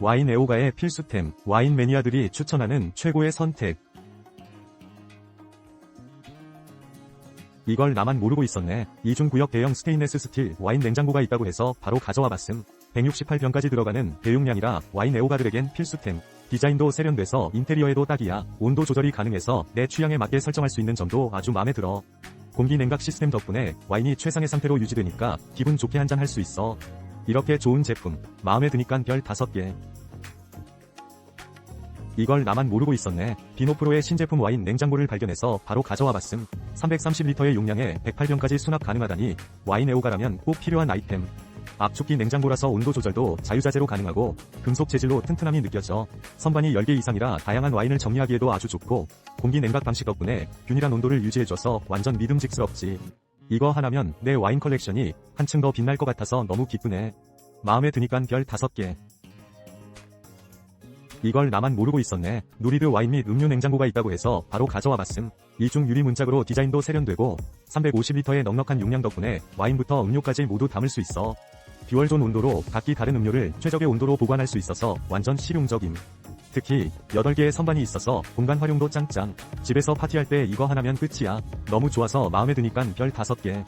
와인 애호가의 필수템, 와인 매니아들이 추천하는 최고의 선택. 이걸 나만 모르고 있었네. 이중구역 대형 스테인레스 스틸 와인 냉장고가 있다고 해서 바로 가져와 봤음. 168병까지 들어가는 대용량이라 와인 애호가들에겐 필수템. 디자인도 세련돼서 인테리어에도 딱이야. 온도 조절이 가능해서 내 취향에 맞게 설정할 수 있는 점도 아주 마음에 들어. 공기 냉각 시스템 덕분에 와인이 최상의 상태로 유지되니까 기분 좋게 한잔 할 수 있어. 이렇게 좋은 제품, 마음에 드니깐 별 5개. 이걸 나만 모르고 있었네. 비노프로의 신제품 와인 냉장고를 발견해서 바로 가져와 봤음. 330리터의 용량에 108병까지 수납 가능하다니 와인 애호가라면 꼭 필요한 아이템. 압축기 냉장고라서 온도 조절도 자유자재로 가능하고 금속 재질로 튼튼함이 느껴져 선반이 10개 이상이라 다양한 와인을 정리하기에도 아주 좋고 공기 냉각 방식 덕분에 균일한 온도를 유지해줘서 완전 믿음직스럽지. 이거 하나면 내 와인 컬렉션이 한층 더 빛날 것 같아서 너무 기쁘네. 마음에 드니깐 별 5개. 이걸 나만 모르고 있었네. 누리드 와인 및 음료 냉장고가 있다고 해서 바로 가져와 봤음. 이중 유리 문짝으로 디자인도 세련되고 350리터의 넉넉한 용량 덕분에 와인부터 음료까지 모두 담을 수 있어. 듀얼존 온도로 각기 다른 음료를 최적의 온도로 보관할 수 있어서 완전 실용적임. 특히 8개의 선반이 있어서 공간 활용도 짱짱. 집에서 파티할 때 이거 하나면 끝이야. 너무 좋아서 마음에 드니깐 별 5개.